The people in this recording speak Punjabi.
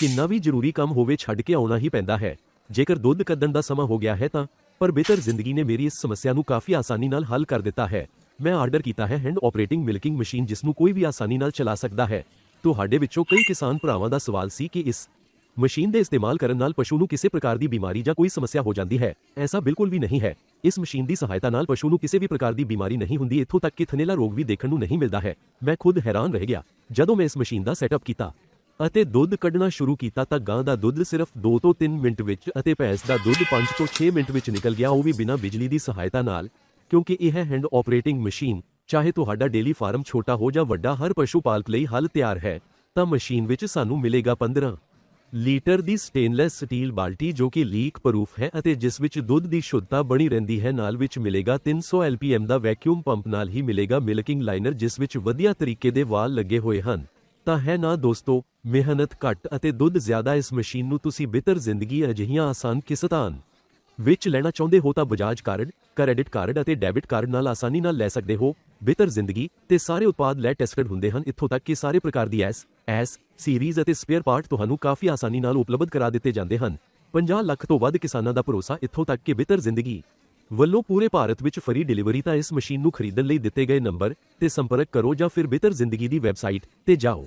ਕਿੰਨਾ ਵੀ ਜ਼ਰੂਰੀ ਕੰਮ ਹੋਵੇ ਛੱਡ ਕੇ ਆਉਣਾ ਹੀ ਪੈਂਦਾ ਹੈ। ਜੇਕਰ ਦੁੱਧ ਕੱਢਣ ਦਾ ਸਮਾਂ ਹੋ ਗਿਆ ਹੈ ਤਾਂ, ਪਰ ਬਿਹਤਰ ਜ਼ਿੰਦਗੀ ਨੇ ਮੇਰੀ ਇਸ ਸਮੱਸਿਆ ਨੂੰ ਕਾਫੀ ਆਸਾਨੀ ਨਾਲ ਹੱਲ ਕਰ ਦਿੱਤਾ ਹੈ। ਮੈਂ ਆਰਡਰ ਕੀਤਾ ਹੈ ਹੈਂਡ ਆਪਰੇਟਿੰਗ ਮਿਲਕਿੰਗ ਮਸ਼ੀਨ ਜਿਸ ਨੂੰ ਕੋਈ ਵੀ ਆਸਾਨੀ ਨਾਲ ਚਲਾ ਸਕਦਾ ਹੈ। ਤੁਹਾਡੇ ਵਿੱਚੋਂ ਕਈ ਕਿਸਾਨ ਭਰਾਵਾਂ ਦਾ ਸਵਾਲ ਸੀ ਕਿ ਇਸ ਮਸ਼ੀਨ ਦੇ ਇਸਤੇਮਾਲ ਕਰਨ ਨਾਲ ਪਸ਼ੂ ਨੂੰ ਕਿਸੇ ਪ੍ਰਕਾਰ ਦੀ ਬਿਮਾਰੀ ਜਾਂ ਕੋਈ ਸਮੱਸਿਆ ਹੋ ਜਾਂਦੀ ਹੈ। ਐਸਾ ਬਿਲਕੁਲ ਵੀ ਨਹੀਂ ਹੈ। ਇਸ ਮਸ਼ੀਨ ਦੀ ਸਹਾਇਤਾ ਨਾਲ ਪਸ਼ੂ ਨੂੰ ਕਿਸੇ ਵੀ ਪ੍ਰਕਾਰ ਦੀ ਬਿਮਾਰੀ ਨਹੀਂ ਹੁੰਦੀ, ਇੱਥੋਂ ਤੱਕ ਕਿ ਥਨੇਲਾ ਰੋਗ ਵੀ ਦੇਖਣ ਨੂੰ ਨਹੀਂ ਮਿਲਦਾ ਹੈ। ਮੈਂ ਖੁਦ ਹੈਰਾਨ ਰਹਿ ਗਿਆ। ਜਦੋਂ ਮੈਂ ਇਸ ਮਸ਼ੀਨ ਦਾ ਸੈਟਅਪ ਕੀਤਾ ਅਤੇ ਦੁੱਧ ਕੱਢਣਾ ਸ਼ੁਰੂ ਕੀਤਾ ਤਾਂ ਗਾਂ ਦਾ ਦੁੱਧ ਸਿਰਫ 2 ਤੋਂ 3 ਮਿੰਟ ਵਿੱਚ ਅਤੇ ਭੈਂਸ ਦਾ ਦੁੱਧ 5 ਤੋਂ 6 ਮਿੰਟ ਵਿੱਚ ਨਿਕਲ ਗਿਆ, ਉਹ ਵੀ ਬਿਨਾਂ ਬਿਜਲੀ ਦੀ ਸਹਾਇਤਾ ਨਾਲ, ਕਿਉਂਕਿ ਇਹ ਹੈਂਡ ਆਪਰੇਟਿੰਗ ਮਸ਼ੀਨ ਚਾਹੇ ਤੁਹਾਡਾ ਡੇਲੀ ਫਾਰਮ ਛੋਟਾ ਹੋ ਜਾਂ ਵੱਡਾ, ਹਰ ਪਸ਼ੂ ਪਾਲਕ ਲਈ ਹੱਲ ਤਿਆਰ ਹੈ, ਤਾਂ ਮਸ਼ੀਨ ਵਿੱਚ ਸਾਨੂੰ ਮਿਲੇਗਾ 15 ਲੀਟਰ ਦੀ ਸਟੇਨਲੈਸ ਸਟੀਲ ਬਾਲਟੀ ਜੋ ਕਿ ਲੀਕ ਪ੍ਰੂਫ ਹੈ ਅਤੇ ਜਿਸ ਵਿੱਚ ਦੁੱਧ ਦੀ ਸ਼ੁੱਧਤਾ ਬਣੀ ਰਹਿੰਦੀ ਹੈ, ਨਾਲ ਵਿੱਚ ਮਿਲੇਗਾ 300 LPM ਦਾ ਵੈਕਿਊਮ ਪੰਪ ਨਾਲ ਹੀ ਮਿਲੇਗਾ ਮਿਲਕਿੰਗ ਲਾਈਨਰ ਜਿਸ ਵਿੱਚ ਵਧੀਆ ਤਰੀਕੇ ਦੇ ਵਾਲ ਲੱਗੇ ਹੋਏ ਹਨ, ਤਾਂ ਹੈ ਨਾ ਦੋਸਤੋ? ਮਿਹਨਤ ਘੱਟ ਅਤੇ ਦੁੱਧ ਜ਼ਿਆਦਾ ਇਸ ਮਸ਼ੀਨ ਨੂੰ ਤੁਸੀਂ ਬਿਹਤਰ ਜ਼ਿੰਦਗੀ ਅਜਿਹੀਆਂ ਆਸਾਨ ਕਿਸਤਾਂ ਵਿੱਚ ਲੈਣਾ ਚਾਹੁੰਦੇ ਹੋ ਤਾਂ ਬਜਾਜ ਕਾਰਡ, ਕ੍ਰੈਡਿਟ ਕਾਰਡ ਅਤੇ ਡੈਬਿਟ ਕਾਰਡ ਨਾਲ ਆਸਾਨੀ ਨਾਲ ਲੈ ਸਕਦੇ ਹੋ। ਬਿਹਤਰ ਜ਼ਿੰਦਗੀ ਤੇ ਸਾਰੇ ਉਤਪਾਦ ਲੈ ਟੈਸਟਡ ਹੁੰਦੇ ਹਨ। ਇੱਥੋਂ ਤੱਕ ਕਿ ਸਾਰੇ ਪ੍ਰਕਾਰ ਦੀ ਐਸ ਐਸ, ਸੀਰੀਜ਼ ਅਤੇ ਸਪੇਅਰ ਪਾਰਟ ਤੁਹਾਨੂੰ ਕਾਫੀ ਆਸਾਨੀ ਨਾਲ ਉਪਲਬਧ ਕਰਾ ਦਿੱਤੇ ਜਾਂਦੇ ਹਨ। 50 ਲੱਖ ਤੋਂ ਵੱਧ ਕਿਸਾਨਾਂ ਦਾ ਭਰੋਸਾ, ਇੱਥੋਂ ਤੱਕ ਕਿ ਬਿਹਤਰ ਜ਼ਿੰਦਗੀ ਵੱਲੋਂ ਪੂਰੇ ਭਾਰਤ ਵਿੱਚ ਫਰੀ ਡਿਲੀਵਰੀ ਤਾਂ ਇਸ ਮਸ਼ੀਨ ਨੂੰ ਖਰੀਦਣ ਲਈ ਦਿੱਤੇ ਗਏ ਨੰਬਰ ਤੇ ਸੰਪਰਕ ਕਰੋ ਜਾਂ ਫਿਰ ਬਿਹਤਰ ਜ਼ਿੰਦਗੀ ਦੀ ਵੈਬਸਾਈਟ ਤੇ ਜਾਓ।